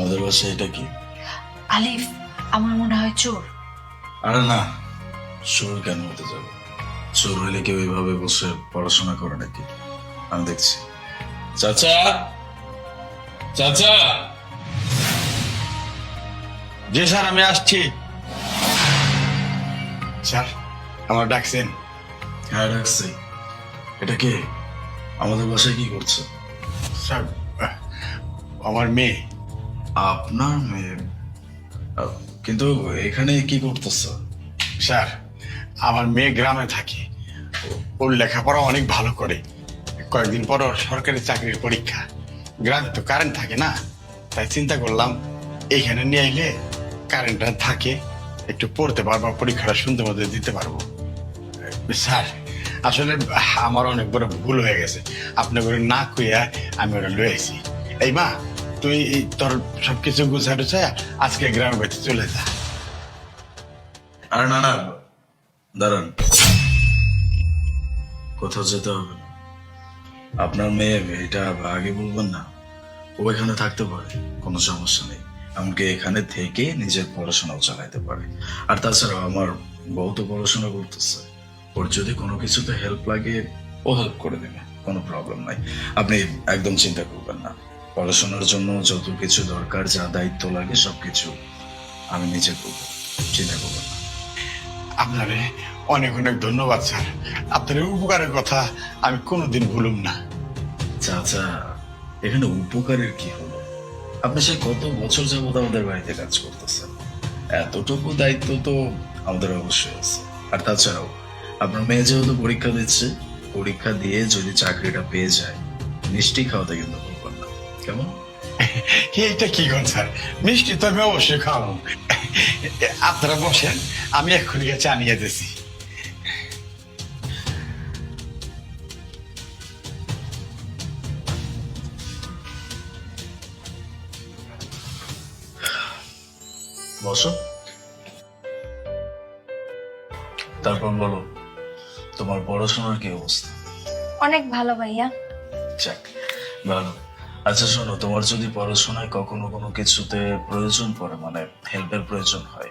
আমাদের বাসায় এটা কি? আলিফ আমার মনে হয় চোর। আরে না চোর কেন হতে যাবে? চোর হইলে কেউ এইভাবে বসে পড়াশোনা করে নাকি? আমি দেখছি। চাচা! চাচা! জি স্যার আমি আসছি। স্যার আমার ডাকছেন হ্যাঁ রাখছি এটা কে? আমাদের বাসায় কি করছে? স্যার আমার মেয়ে। আপনার মেয়ে কিন্তু এখানে কি করতেছে? স্যার, আমার মেয়ে গ্রামে থাকে। ওর লেখাপড়া অনেক ভালো করে। কয়েকদিন পর ওর সরকারি চাকরির পরীক্ষা। গ্রামে তো কারেন্ট থাকে না। তাই চিন্তা করলাম এইখানে নিয়ে আইলে কারেন্টটা থাকে। একটু পড়তে পারব, পরীক্ষাটা সুন্দর মতো দিতে পারব। স্যার, আসলে আমার অনেক বড় ভুল হয়ে গেছে। আপনি করে না কইয়া আমি ওটা লয়ে আইছি এই মা তুই তোর সবকিছু গুছাটো আজকে গ্রামের বাড়িতে চলে যা। আর না না, দাঁড়ান। কোথাও যেতে হবে আপনার মেয়ে এটা আগে বলবেন না, ও এখানে থাকতে পারে, কোনো সমস্যা নেই। এমনকি এখানে থেকে নিজের পড়াশোনাও চালাইতে পারে। আর তাছাড়া আমার বউ তো পড়াশোনা করতেছে। ওর যদি কোনো কিছুতে হেল্প লাগে, ও হেল্প করে দেবে, কোনো প্রবলেম নাই। আপনি একদম চিন্তা করবেন না। পড়াশোনার জন্য যত কিছু দরকার যা দায়িত্ব লাগে সবকিছু আমি নিজে করব। চিন্তা করবেন না। আপনারে অনেক অনেক ধন্যবাদ স্যার। আপনার উপকারের কথা আমি কোনোদিন ভুলুম না। চাচা এখানে উপকারের কি হলো? আপনি সে কত বছর যাবত আমাদের বাড়িতে কাজ করতেছেন? এতটুকু দায়িত্ব তো আমাদের অবশ্যই আছে। আর তাছাড়াও আপনার মেয়ে যেহেতু পরীক্ষা দিচ্ছে পরীক্ষা দিয়ে যদি চাকরিটা পেয়ে যায় মিষ্টি খাওয়াতে কিন্তু কেমন? এইটা কি গন স্যার? মিষ্টি তো আমি অবশ্যই খাওয়াবো আপনারা বসেন আমি এক্ষুনি দিছি বসো। তারপর বলো তোমার পড়াশোনার কি অবস্থা? অনেক ভালো ভাইয়া। যাক ভালো। আচ্ছা শোনো তোমার যদি পড়াশোনায় কখনো কোনো কিছুতে প্রয়োজন পড়ে মানে হেল্পের প্রয়োজন হয়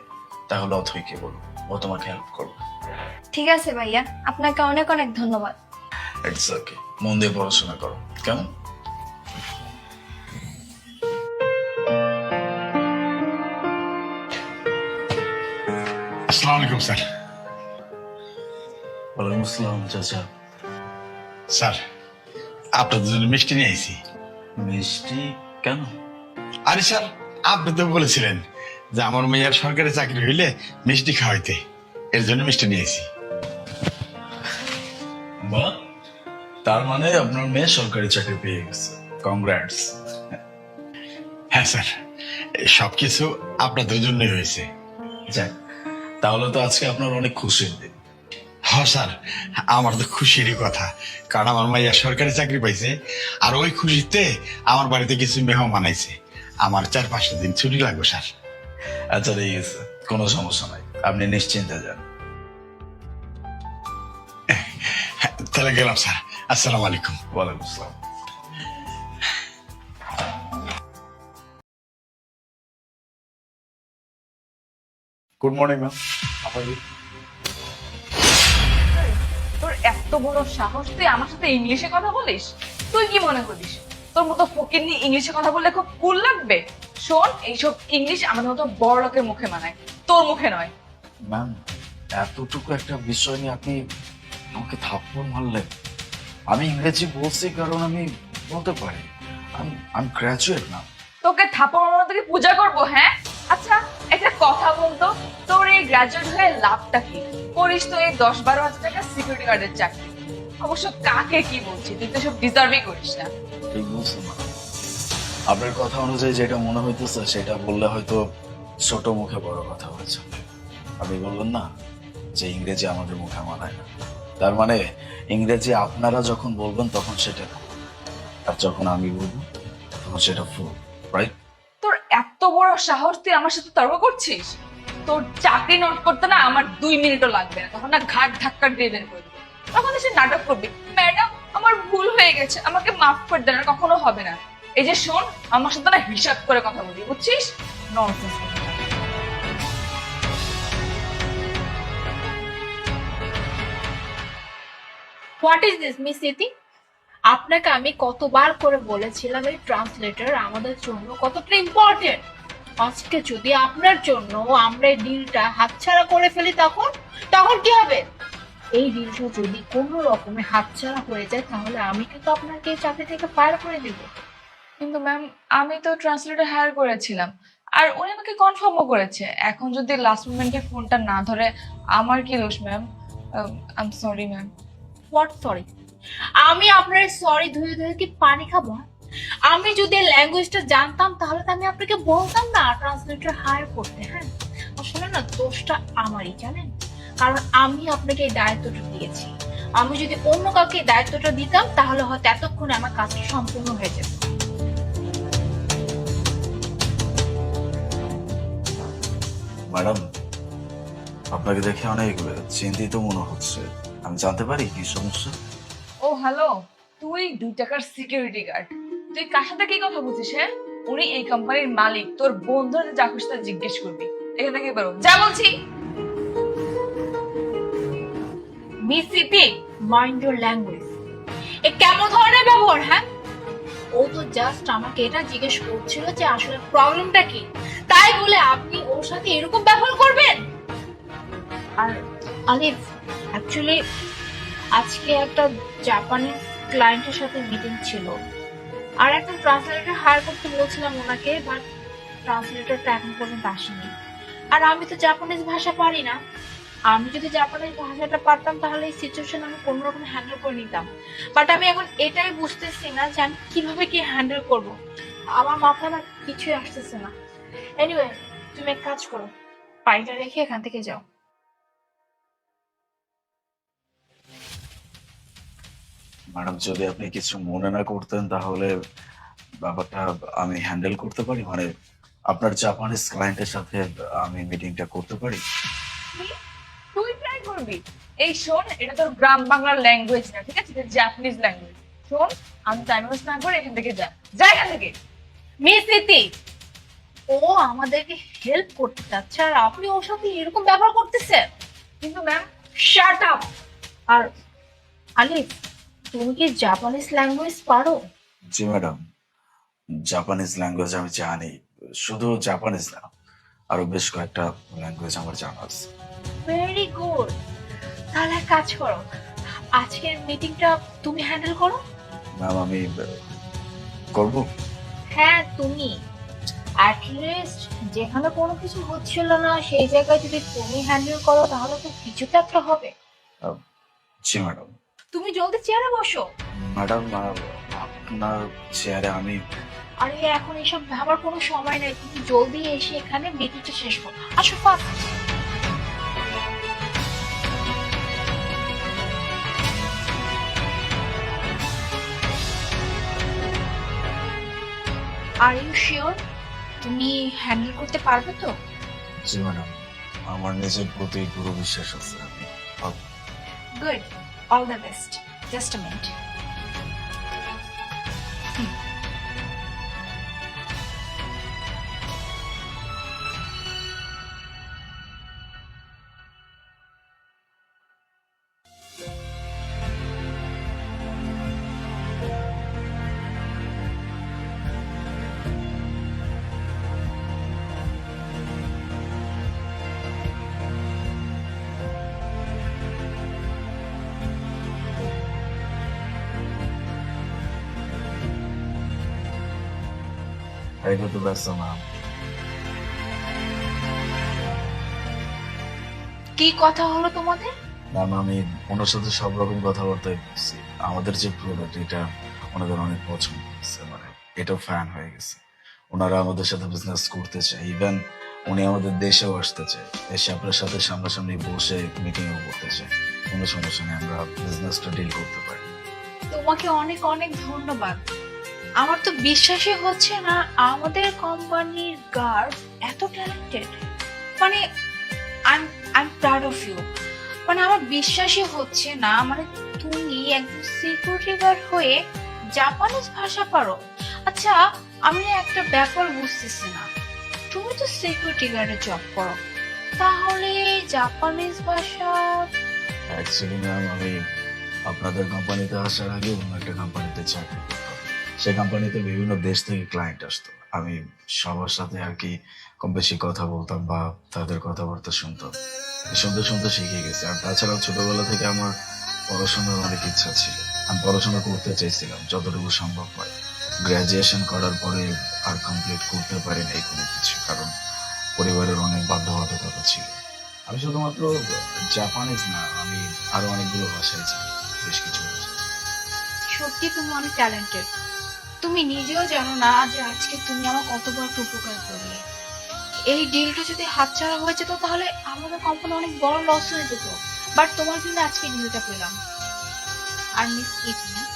তাহলে অথইকে বলো? ও তোমাকে হেল্প করবে ঠিক আছে ভাইয়া আপনাকে অনেক অনেক ধন্যবাদ। ইটস ওকে মন দিয়ে পড়াশোনা করো। কেমন? আসসালামু আলাইকুম স্যার। ওয়ালাইকুম আসসালাম চাচা। স্যার আপনাদের জন্য মিষ্টি নিয়ে আইছি। মিষ্টি কেন? আরে স্যার আপনি তো বলেছিলেন যে আমার মেয়ের সরকারি চাকরি হইলে মিষ্টি খাওয়াইতে। এর জন্য মিষ্টি নিয়ে আইছি। বা তার মানে আপনার মেয়ে সরকারি চাকরি পেয়ে গেছে। কংগ্রাটস হ্যাঁ স্যার সব কিছু আপনাদের জন্যই হয়েছে। যাক তাহলে তো আজকে আপনার অনেক খুশির দিন। হ স্যার আমার তো খুশিরই কথা। কারণ আমার মাইয়া সরকারি চাকরি পাইছে আর ওই খুশিতে আমার বাড়িতে কিছু মেহমান আইছে। আমার চার পাঁচটা দিন ছুটি লাগবে স্যার। আচ্ছা ঠিক আছে। কোনো সমস্যা নাই। আপনি নিশ্চিন্তে যান। তাহলে গেলাম স্যার। আসসালামু আলাইকুম। ওয়ালাইকুম আসসালাম। Good morning ma'am. তোর এত বড় সাহস তুই আমার সাথে ইংলিশে কথা বলিস? তুই কি মনে করিস? তোর মতো ফকির নিয়ে ইংলিশে কথা বললে খুব কুল লাগবে? শোন এইসব ইংলিশ আমাদের মতো বড় লোকের মুখে মানায়। তোর মুখে নয়। ম্যাম এতটুকু একটা বিষয় নিয়ে আপনি আমাকে থাপ্পড় মারলেন। আমি ইংরেজি বলছি কারণ আমি বলতে পারি। আমি আমি গ্র্যাজুয়েট না তোকে থাপা মামার তোকে পূজা করব হ্যাঁ? আচ্ছা একটা কথা বলতো তোর এই গ্রাজুয়েট হয়ে লাভটা কি? করিস তো এই দশ বারো হাজার টাকা সিকিউরিটি গার্ডের চাকরি। অবশ্য কাকে কি বলছি? তুই তো সব ডিজার্ভই করিস না। ঠিক আপনার কথা অনুযায়ী যেটা মনে হইতেছে সেটা বললে হয়তো ছোট মুখে বড় কথা হয়েছে। আপনি বললেন না যে ইংরেজি আমাদের মুখে মানায় না। তার মানে ইংরেজি আপনারা যখন বলবেন তখন সেটা আর যখন আমি বলব তখন সেটা ফুল রাইট তোর এত বড় সাহস তুই আমার সাথে তর্ক করছিস? তোর চাকরি নোট করতে না আমার দুই মিনিটও লাগবে না। তখন না ঘাট ধাক্কা দিয়ে বের করে দিবি। তখন এসে নাটক করবি। ম্যাডাম, আমার ভুল হয়ে গেছে। আমাকে মাফ করে দেন কখনো হবে না। এই যে শোন, আমার সাথে না হিসাব করে কথা বলি, বুঝছিস? Nonsense what is this miss Iti আপনাকে আমি কতবার করে বলেছিলাম এই ট্রান্সলেটার আমাদের জন্য কতটা ইম্পর্টেন্ট আজকে যদি আপনার জন্য আমরা এই ডিলটা হাতছাড়া করে ফেলি তখন তখন কি হবে? এই ডিলটা যদি কোনো রকমে হাতছাড়া হয়ে যায় তাহলে আমি কিন্তু আপনাকে এই চাকরি থেকে ফায়ার করে দিব। কিন্তু ম্যাম আমি তো ট্রান্সলেটর হায়ার করেছিলাম। আর উনি আমাকে কনফার্মও করেছে। এখন যদি লাস্ট মোমেন্টে ফোনটা না ধরে আমার কি দোষ ma'am I am sorry ma'am what sorry আমি আপনার সরি ধুয়ে ধুয়ে কি পানি খাব হ্যাঁ? আমি যদি ল্যাঙ্গুয়েজটা জানতাম তাহলে তো আমি আপনাকে বলতাম না ট্রান্সলেটর হায়ার করতে হ্যাঁ? আসলে না দোষটা আমারই জানেন? কারণ আমি আপনাকে এই দায়িত্বটা দিয়েছি। আমি যদি অন্য কাউকে এই দায়িত্বটা দিতাম তাহলে হয়তো এতক্ষণে আমার কাজটা সম্পূর্ণ হয়ে যেত। ম্যাডাম আপনাকে দেখে অনেক চিন্তিত মনে হচ্ছে। আমি জানতে পারি কি সমস্যা? ও হ্যালো তুই দুই টাকার সিকিউরিটি গার্ড তুই কার সাথে কি কথা বলছিস হ্যাঁ? উনি এই কোম্পানির মালিক, তোর বন্ধুর যা খুশি তা জিজ্ঞেস করবি। এখান থেকে বেরো। যা বলছি। মিস সিপি মাইন্ড ইউর ল্যাঙ্গুয়েজ এ কেমন ধরনের ব্যবহার হ্যাঁ? ও তো জাস্ট আমাকে এটা জিজ্ঞেস করছিল যে আসলে প্রবলেমটা কি। তাই বলে আপনি ওর সাথে এরকম ব্যবহার করবেন? আর আলিফ অ্যাকচুয়ালি আজকে একটা জাপানের ক্লায়েন্টের সাথে মিটিং ছিল। আর একটা ট্রান্সলেটর হায়ার করতে বলছিলাম ওনাকে বাট ট্রান্সলেটরটা এখন পর্যন্ত আসেনি। আর আমি তো জাপানিজ ভাষা পারি না। আমি যদি জাপানিজ ভাষাটা পারতাম, তাহলে এই সিচুয়েশন আমি কোনো রকম হ্যান্ডেল করে নিতাম। বাট আমি এখন এটাই বুঝতেছি না যে আমি কীভাবে কি হ্যান্ডেল করব। আমার মাথায় না কিছুই আসতেছে না। এনিওয়ে তুমি এক কাজ করো পাইটা রেখে এখান থেকে যাও। ম্যাডাম, যদি আপনি কিছু মনে না করতেন তাহলে ব্যাপারটা আমি হ্যান্ডেল করতে পারি। মানে আপনার জাপানিজ ক্লায়েন্টের সাথে আমি মিটিংটা করতে পারি। তুই ট্রাই করবি। এই শোন, এটা তোর গ্রাম বাংলার ল্যাঙ্গুয়েজ না, ঠিক আছে? এটা জাপানিজ ল্যাঙ্গুয়েজ শোন, আমি টাইম ওয়েস্ট না করে এখান থেকে যা। যা এখান থেকে। মিস ইতি, ও আমাদেরকে হেল্প করতে চাচ্ছে আর আপনি ওর সাথে এরকম ব্যবহার করতেছেন। কিন্তু ম্যাম শাট আপ আর আলিফ তুমি কি জাপানিজ ল্যাঙ্গুয়েজ পারো? জি ম্যাডাম। জাপানিজ ল্যাঙ্গুয়েজ আমি জানি। শুধু জাপানিজ না আরও বেশ কয়েকটা ল্যাঙ্গুয়েজ আমার জানা আছে। ভেরি গুড তাহলে এক কাজ করো আজকের মিটিংটা তুমি হ্যান্ডেল করো। ম্যাম আমি করব? হ্যাঁ তুমি। অ্যাটলিস্ট যেখানে কোনো কিছু হচ্ছিল না সেই জায়গায় যদি তুমি হ্যান্ডেল করো তাহলে তো কিছু তো একটা হবে। জি ম্যাডাম। তুমি জলদি চেয়ারে বসো। ম্যাডাম আপনার চেয়ারে আমি আরে এখন এসব ভাবার কোনো সময় নাই। তুমি জলদি এসে এখানে মিটিংটা শেষ করো। আসো ফাস্ট আর ইউ শিওর তুমি হ্যান্ডেল করতে পারবে তো? জি ম্যাডাম। আমার নিজের প্রতি পুরো বিশ্বাস আছে। Good all the best just a minute ব্যস্ত ম্যাম কি কথা হলো তোমাদের? ম্যাম আমি ওনার সাথে সব রকম কথাবার্তাই বলছি। আমাদের যে প্রোডাক্ট এটা ওনাদের অনেক পছন্দ হয়েছে মানে এটাও ফ্যান হয়ে গেছে। ওনারা আমাদের সাথে বিজনেস করতে চায়। ইভেন উনি আমাদের দেশেও আসতে চায়। এসে আপনার সাথে সামনাসামনি বসে মিটিংও করতে চায়। কোনো সমস্যা নেই আমরা বিজনেসটা ডিল করতে পারি। তোমাকে অনেক অনেক ধন্যবাদ। আমার তো বিশ্বাসই হচ্ছে না আমাদের কোম্পানির গার্ড এত ট্যালেন্টেড মানে I I am proud of you মানে আমার বিশ্বাসই হচ্ছে না মানে তুমি একজন সিকিউরিটি গার্ড হয়ে জাপানিজ ভাষা পারো। আচ্ছা আমি একটা ব্যাপার বুঝতেছি না। তুমি তো সিকিউরিটি গার্ডে জব করো। তাহলে জাপানিজ ভাষা অ্যাকচুয়ালি ম্যাম আমি আপনাদের কোম্পানিতে আসার আগে অন্য একটা কোম্পানিতে চাকরি সেই কোম্পানিতে বিভিন্ন দেশ থেকে ক্লায়েন্ট আসতো। আমি সবার সাথে আর কি কম বেশি কথা বলতাম বা তাদের কথাবার্তা শুনতাম। শুনতে শুনতে শিখে গেছি। আর তাছাড়াও ছোটবেলা থেকে আমার পড়াশোনার অনেক ইচ্ছা ছিল। আমি পড়াশোনা করতে চাইছিলাম যতটুকু সম্ভব হয়। গ্রাজুয়েশন করার পরে আর কমপ্লিট করতে পারি নাই কোনো কিছু, কারণ পরিবারের অনেক বাধ্যবাধকতা ছিল। আমি শুধুমাত্র জাপানিজ না, আমি আরও অনেকগুলো ভাষায় জানি, বেশ কিছু ভাষা সত্যি তুমি অনেক ট্যালেন্টেড তুমি নিজেও জানো না যে আজকে তুমি আমার কত বড় একটা উপকার করলে। এই ডিলটা যদি হাতছাড়া হয়ে যেত তাহলে আমাদের কোম্পানি অনেক বড় লস হয়ে যেত। বাট তোমার জন্য আজকে ডিলটা পেলাম। আর মিস ইতনা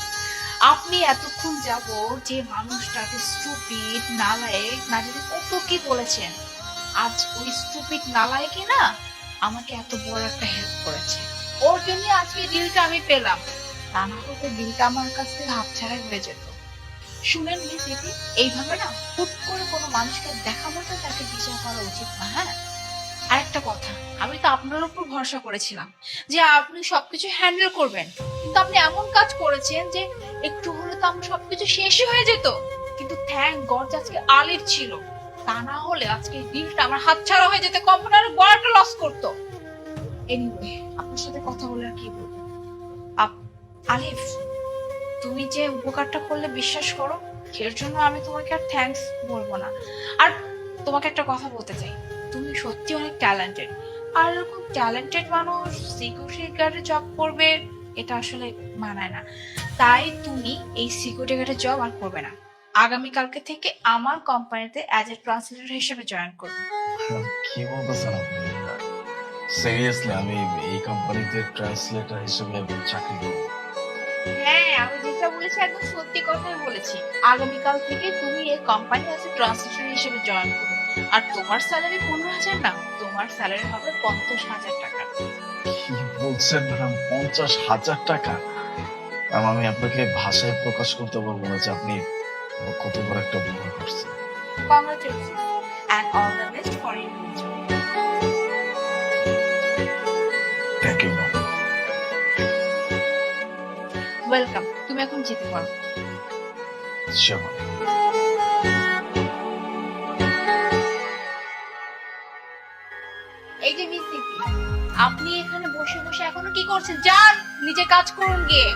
আপনি এতক্ষণ যাব যে মানুষটাকে স্টুপিড নালায়েক, না যদি কত কি বলেছেন, আজ ওই স্টুপিড নালায়েকে না আমাকে এত বড় একটা হেল্প করেছে। ওর জন্য আজকে ডিলটা আমি পেলাম। তা না হলে ডিলটা আমার কাছ থেকে হাত হাতছাড়া হয়ে যেত। শুনেন মিস ইতি এইভাবে না হুট করে কোনো মানুষকে দেখা মতো তাকে বিচার করা উচিত না হ্যাঁ? আরেকটা কথা, আমি তো আপনার উপর ভরসা করেছিলাম যে আপনি সবকিছু হ্যান্ডেল করবেন। কিন্তু আপনি এমন কাজ করেছেন যে একটু হলে তো আমার সবকিছু শেষই হয়ে যেত। কিন্তু থ্যাংক গড আজকে আলির ছিল। তা না হলে আজকে ডিলটা আমার হাতছাড়া হয়ে যেতে কোম্পানি আরও বড় লস করতো। এনিওয়ে আপনার সাথে কথা বলে আর কি বলব? আলিফ তুমি যে উপকারটা করলে বিশ্বাস করো, এর জন্য আমি তোমাকে আর থ্যাঙ্কস বলব না। আর তোমাকে একটা কথা বলতে চাই, তুমি সত্যি অনেক ট্যালেন্টেড আর এরকম ট্যালেন্টেড মানুষ সিকিউরিটি গার্ডে জব করবে, এটা আসলে মানায় না। তাই তুমি এই সিকিউরিটি গার্ডের জব আর করবে না। আগামীকালকে থেকে আমার কোম্পানিতে অ্যাজ এ ট্রান্সলেটর হিসেবে জয়েন করবে। কি বলতেছেন সিরিয়াসলি আমি এই কোম্পানিতে ট্রান্সলেটর হিসেবে চাকরি করব। হ্যাঁ আমি যেটা বলেছি একদম সত্যি কথাই বলেছি। আগামীকাল থেকে তুমি এই কোম্পানি আছে ট্রান্সলেটর হিসেবে জয়েন করবে আর তোমার স্যালারি পনেরো হাজার না তোমার স্যালারি হবে পঞ্চাশ হাজার টাকা। কি বলছেন ম্যাডাম পঞ্চাশ হাজার টাকা? আমি আপনাকে ভাষায় প্রকাশ করতে পারব না যে আপনি কত বড় একটা ভুল করছেন। Congratulation and all the best for your future welcome তুমি এখন যেতে পারো। এই যে মিস আপনি এখানে বসে বসে এখনও কি করছেন? যান নিজে কাজ করুন গিয়ে।